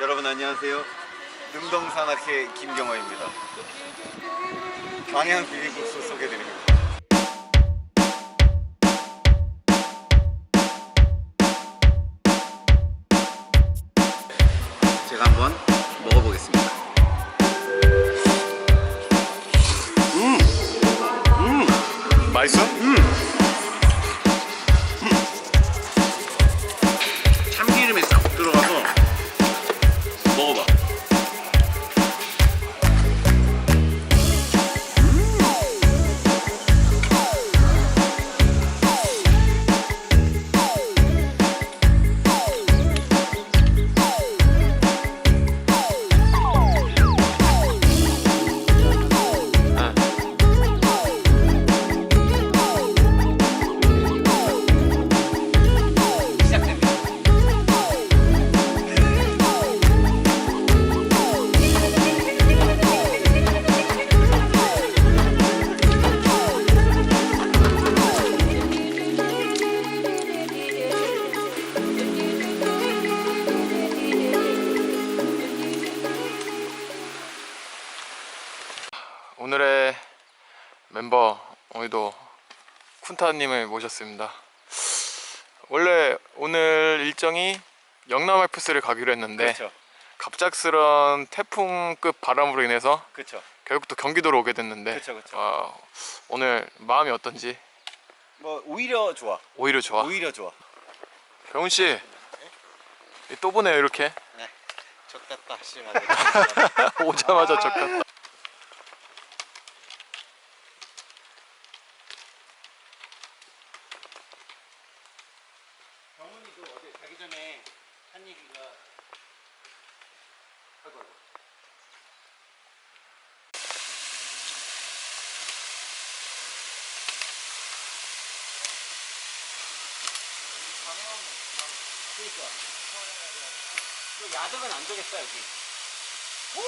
여러분 안녕하세요. 능동산악회 김경호입니다. 광양 비빔국수 소개드립니다. 멤버 오늘도 쿤타님을 모셨습니다. 원래 오늘 일정이 영남 알프스를 가기로 했는데 그렇죠. 갑작스런 태풍급 바람으로 인해서 그렇죠. 결국 또 경기도로 오게 됐는데 그쵸, 그쵸. 어, 오늘 마음이 어떤지 뭐 오히려 좋아. 오히려 좋아. 오히려 좋아. 병훈 씨, 또 보네요 이렇게 적됐다 씨발. 오자마자 적 같다. 병훈이도 어제 자기 전에 한 얘기가 아이고, 아이고. 그러니까 이거 야적은 안 되겠다 여기. 오!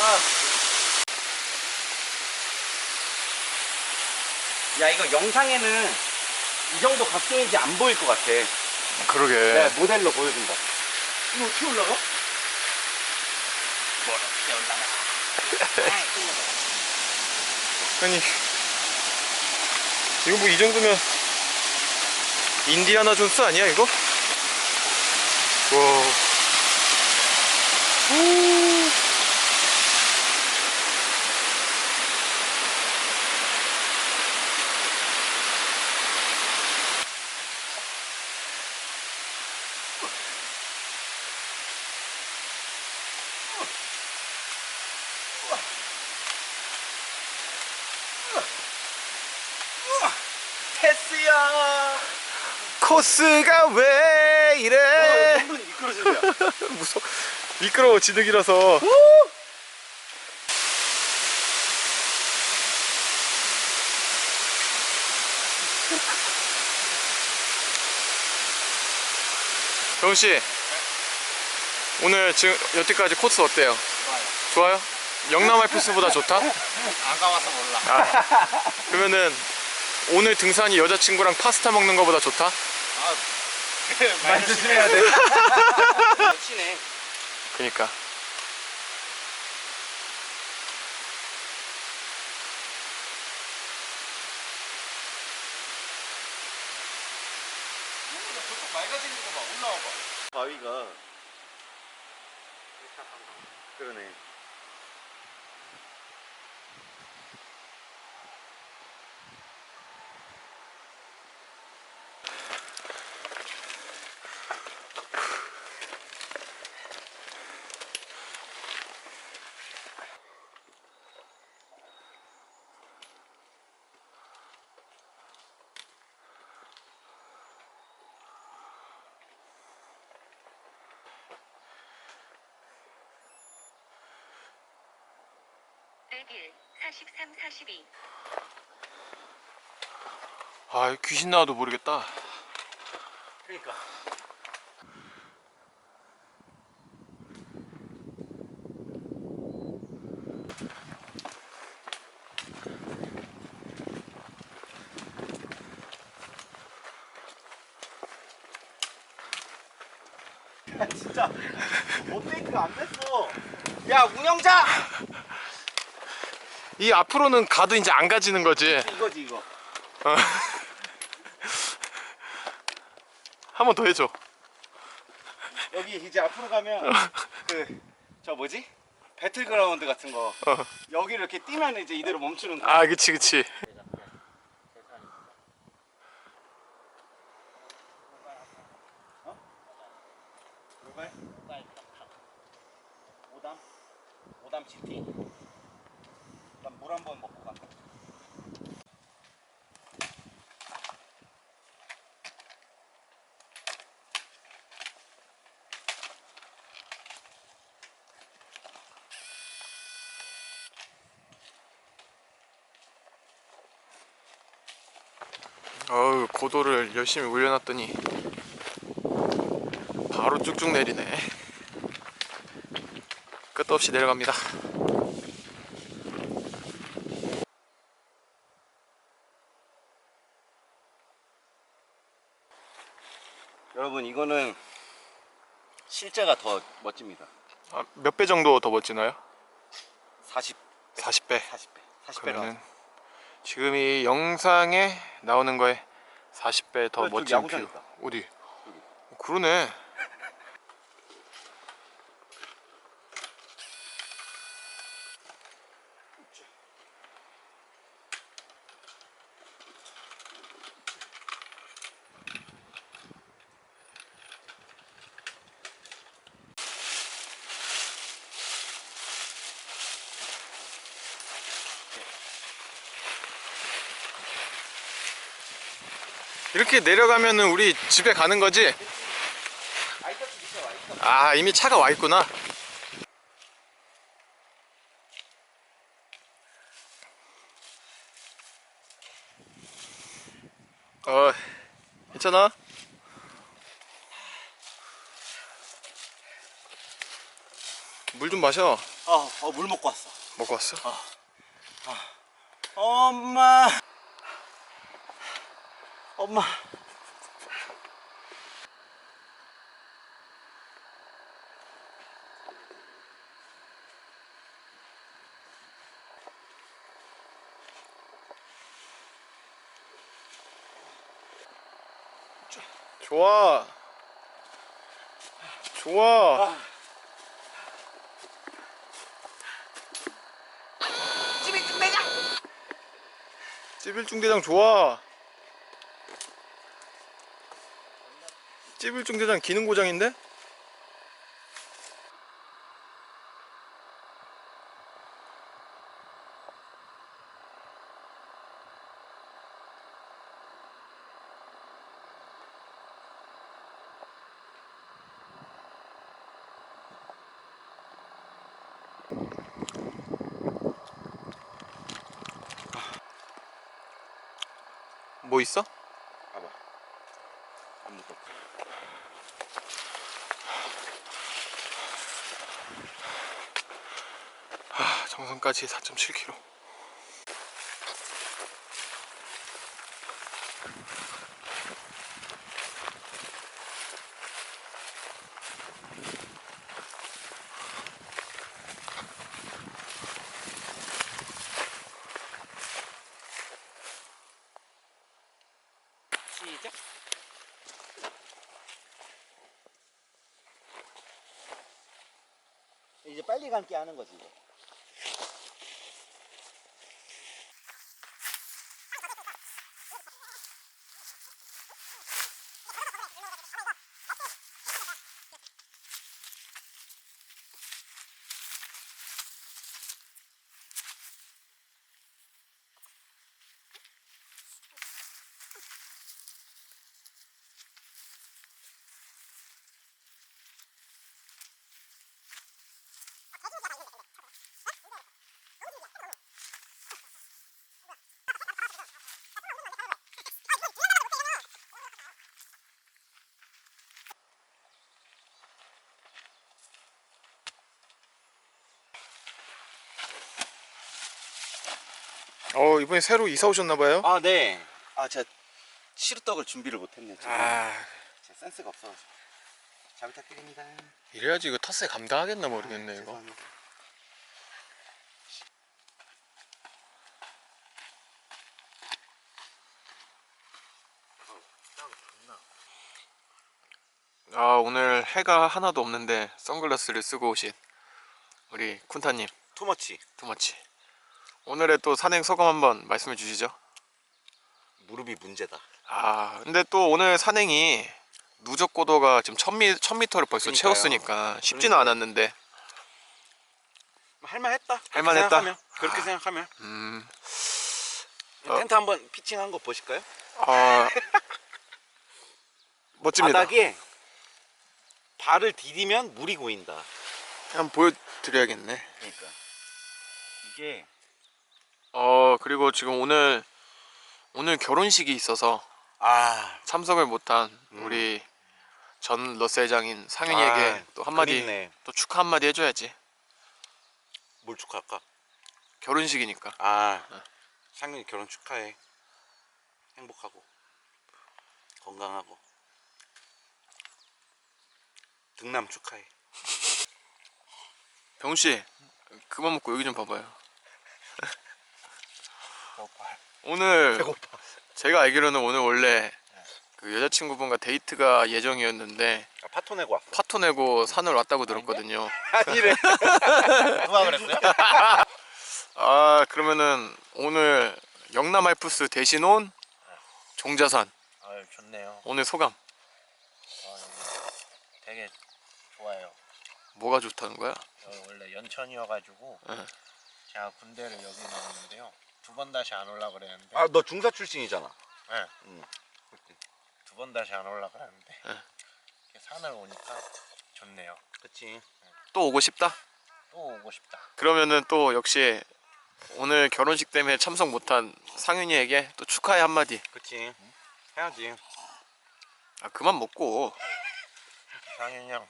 아. 야 이거 영상에는 이 정도 각도인지 안 보일 것 같아. 그러게. 네, 모델로 보여준다. 이거 어떻게 올라가? 어떻게 올라가? 아니 이거 뭐 이 정도면 인디아나 존스 아니야 이거? 와. 우. 패스야. 코스가 왜 이래? 어. 무서워. 미끄러워 지득이라서. 병훈 씨, 오늘 지금 여태까지 코스 어때요? 좋아요. 영남 알프스보다 좋다? 안 가봐서 몰라. 아, 그러면은 오늘 등산이 여자친구랑 파스타 먹는 거보다 좋다? 아, 말 조심해야 돼. 치네. 그니까. 저쪽 맑아지는 거 봐. 올라와 봐. 바위가 그러네. 내길 43, 42. 아, 귀신 나와도 모르겠다. 그러니까. 야 진짜 업데이트가 안 됐어. 야 운영자 이 앞으로는 가도 이제 안 가지는 거지. 이거지 이거. 어. 한번 더 해줘. 여기 이제 앞으로 가면 그 저 뭐지? 배틀그라운드 같은 거 어. 여기 이렇게 뛰면 이제 이대로 멈추는 거야. 아, 그치, 그치. 모발? 오담? 오담 GT? 난 물 한 번 먹고 간다. 어우, 고도를 열심히 올려놨더니 바로 쭉쭉 내리네. 끝도 없이 내려갑니다. 여러분 이거는 실제가 더 멋집니다. 아, 몇 배 정도 더 멋지나요? 40, 40배. 40배, 40배로. 그러면은 지금 이 영상에 나오는 거에 40배 더 멋진 뷰. 어디? 어, 그러네. 이렇게 내려가면은 우리 집에 가는 거지? 아 이미 차가 와 있구나. 어 괜찮아? 물 좀 마셔. 어, 어, 물 먹고 왔어. 먹고 왔어? 엄마. 엄마. 좋아. 좋아. 찌빌중대장 좋아. 찌빌중대장 기능 고장인데? 정선까지 4.7km. 시작. 이제 빨리 감기 하는 거지. 이제. 어, 이번에 새로 이사 오셨나봐요? 아 네. 아 제가 시루떡을 준비를 못했네. 아, 제 센스가 없어. 잘 부탁드립니다. 이래야지 이거 텃세 감당하겠나 모르겠네 이거 죄송합니다. 아 오늘 해가 하나도 없는데 선글라스를 쓰고 오신 우리 쿤타님 투머치 투머치 오늘의 또 산행 소감 한번 말씀해 주시죠 무릎이 문제다. 아 근데 또 오늘 산행이 누적 고도가 지금 1000미, 1000m를 벌써 그러니까요. 채웠으니까 쉽지는 그러니까요. 않았는데 할만했다. 그렇게 할만했다? 생각하면, 그렇게 아. 생각하면 음, 어. 텐트 한번 피칭한 거 보실까요? 아 멋집니다 바닥에 발을 디디면 물이 고인다. 한번 보여드려야겠네 그러니까 이게 어 그리고 지금 오늘 오늘 결혼식이 있어서 아 참석을 못한 음. 우리 전 러셀장인 상윤이에게 아, 또 한마디 그립네. 또 축하 한마디 해줘야지 뭘 축하할까? 결혼식이니까 아 어. 상윤이 결혼 축하해. 행복하고 건강하고 등남 축하해. 병훈씨 그만 먹고 여기 좀 봐봐요 오늘 배고파. 제가 알기로는 오늘 원래 그 여자친구분과 데이트가 예정이었는데 아, 파토 내고 왔어. 파토 내고 산을 왔다고 들었거든요 아니래. 누가 그랬어요? 아 그러면은 오늘 영남 알프스 대신 온 종자산 아유 좋네요. 오늘 소감 아, 여기 되게 좋아요. 뭐가 좋다는 거야? 원래 연천이어가지고 응. 제가 군대를 여기 나왔는데요. 두 번 다시 안 올라 그랬는데 아 너 중사 출신이잖아. 네, 응. 두번 다시 안 올라 그랬는데 응. 이렇게 산을 오니까 좋네요. 그치. 또 오고 싶다? 또 오고 싶다. 그러면은 또 역시 오늘 결혼식 때문에 참석 못한 상윤이에게 또 축하의 한마디 그치. 해야지. 아 그만 먹고 상윤이 형 어,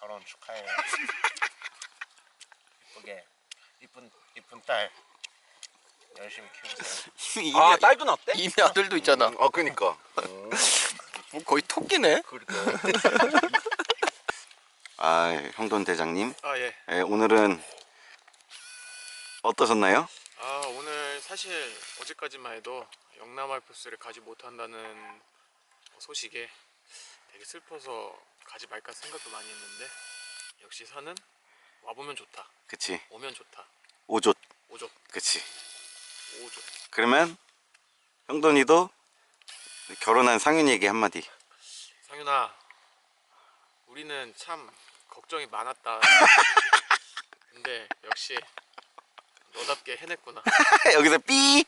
결혼 축하해요. 이쁘게 이쁜 이쁜 딸 열심히 키우세요. 이미, 아 딸도 낳았대? 이미 아들도 있잖아 어 그니까. 뭐 거의 토끼네 아 형돈 대장님. 아 예 예, 오늘은 어떠셨나요? 아 오늘 사실 어제까지만 해도 영남 알프스를 가지 못한다는 소식에 되게 슬퍼서 가지 말까 생각도 많이 했는데 역시 산은 와보면 좋다 그치. 오면 좋다 오조. 오죠 그치. 그러면 형돈이도 결혼한 상윤이에게 한마디. 상윤아 우리는 참 걱정이 많았다 근데 역시 너답게 해냈구나 여기서 삐.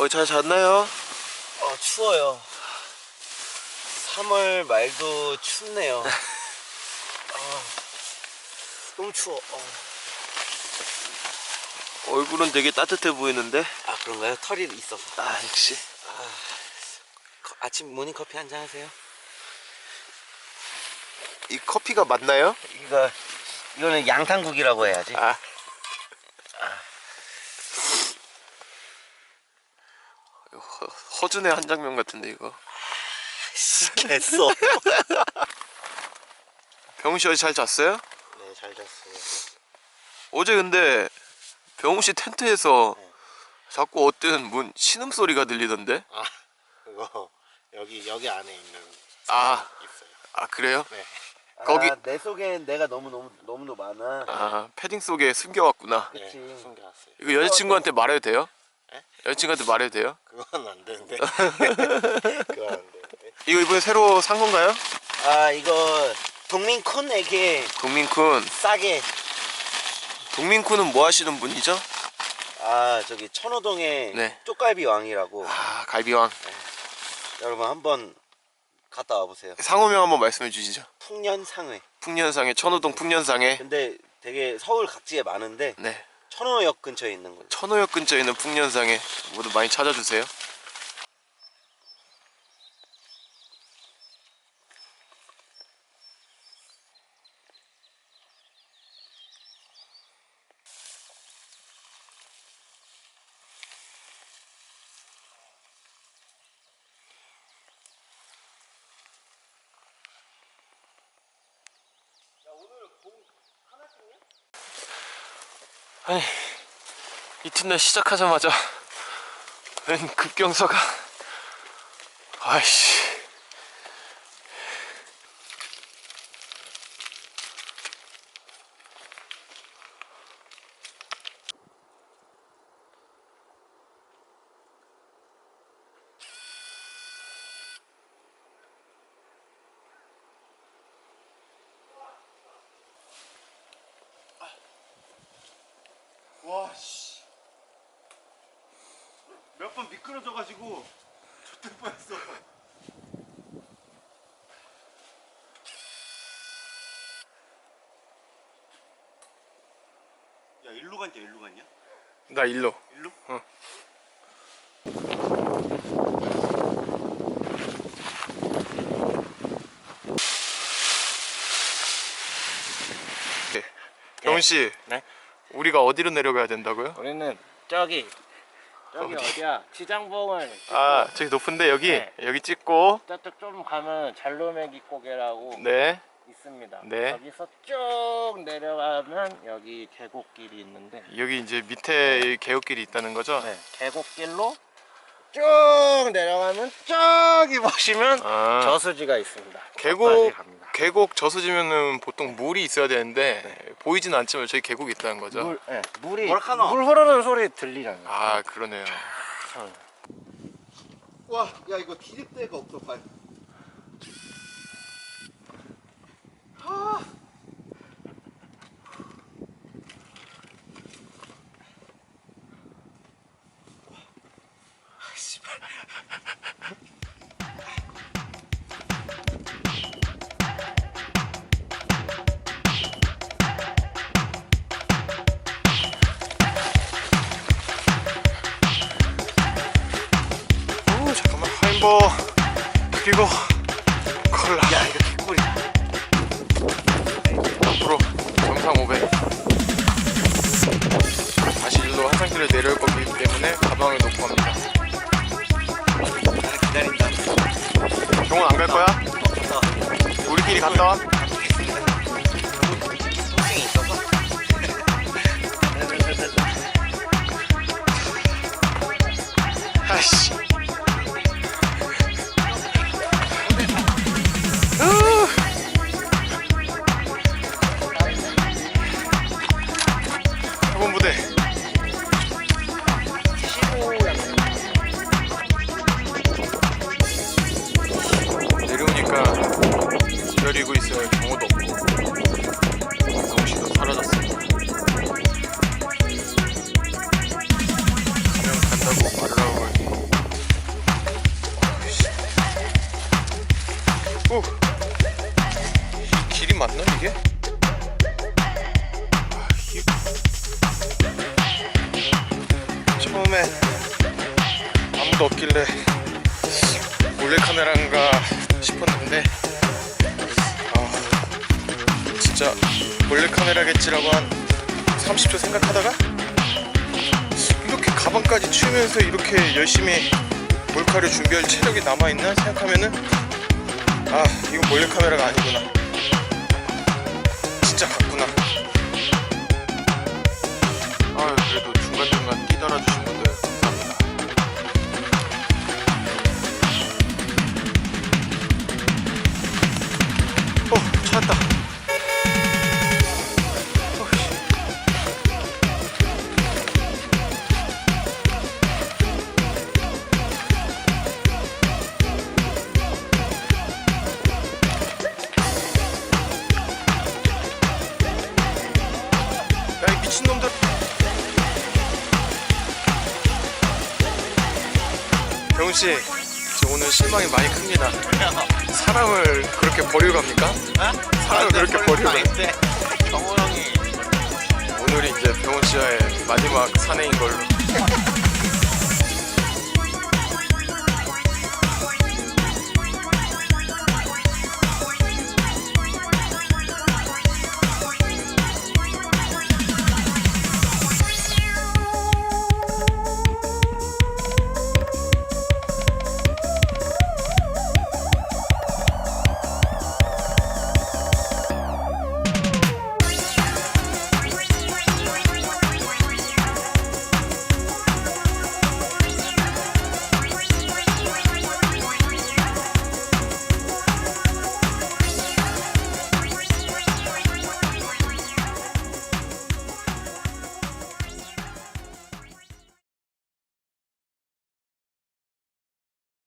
어, 잘 잤나요? 어 추워요. 3월 말도 춥네요. 아, 너무 추워. 어. 얼굴은 되게 따뜻해 보이는데? 아 그런가요? 털이 있어서. 아, 역시. 거- 아침 모닝커피 한 잔 하세요? 이 커피가 맞나요? 이거 이거는 양탄국이라고 해야지. 아. 허, 허준의 한 장면 같은데 이거 됐어. 병훈 씨 어제 잘 잤어요? 네, 잘 잤어요. 어제 근데 병훈 씨 텐트에서 자꾸 어떤 문 신음 소리가 들리던데? 아, 그거 여기 여기 안에 있는 아, 있어요. 아 그래요? 네. 거기- 아, 내 속엔 내가 너무 너무 너무도 많아. 아 패딩 속에 숨겨왔구나. 네, 그치. 숨겨놨어요. 이거 여자친구한테 말해도 돼요? 에? 여자친구한테 말해도 돼요? 그건 안 되는데. 그건 안 되는데. 이거 이번에 새로 산 건가요? 아, 이거 동민쿤에게 동민쿤. 싸게 동민쿤은 뭐 하시는 분이죠? 아 저기 천호동에 네. 쪽갈비 왕이라고 아 갈비왕 여러분 한번 갔다 와보세요. 상호명 한번 말씀해 주시죠 풍년상회. 풍년상에 천호동 풍년상에 근데 되게 서울 각지에 많은데 네 천호역 근처에 있는 거죠. 천호역 근처에 있는 풍년상에 모두 많이 찾아주세요 아니 이튿날 시작하자마자 웬 급경사가. 아이씨 와 씨. 몇 번 미끄러져가지고 좆될 뻔했어. 야 일로 갔냐 일로 갔냐? 나 일로 일로? 어. 네. 경훈 씨 네. 우리가 어디로 내려가야 된다고요? 우리는 저기 저기 어디? 어디야 시장봉을 아 저기 높은데 여기 네. 여기 찍고 저쪽 좀 가면 잘로매기 고개라고 네 있습니다. 네. 여기서 쭉 내려가면 여기 계곡길이 있는데 여기 이제 밑에 계곡길이 있다는 거죠? 네, 계곡길로 쭉 내려가면 저기 보시면 아 저수지가 있습니다. 계곡 갑니다. 계곡 저수지면은 보통 물이 있어야 되는데 보이지는 않지만 저기 계곡이 있다는 거죠? 물, 네, 물이 뭐라카노? 물 흐르는 소리 들리잖아요. 아 그러네요. 와, 야 이거 뒤질 데가 없어 발. 오 잠깐만 하인버 그리고 콜라. 야 이거 정상 500. 다시 일로 화장실을 내려올 거기 때문에 가방을 놓고 갑니다. 나는 기다린다. 경훈 안갈 거야? 우리끼리 갔다 와. 몰래카메라인가 싶었는데. 아 진짜 몰래카메라겠지라고 한 30초 생각하다가 이렇게 가방까지 치우면서 이렇게 열심히 몰카를 준비할 체력이 남아있나 생각하면은 아 이거 몰래카메라가 아니구나 찾았다. 병훈 씨, 오늘 실망이 많이 큽니다. 사람을 그렇게 버리고 갑니까? 사람을 그렇게 버리고 가. 정우 형이 오늘이 이제 병훈 씨와의 마지막 산행인 걸로.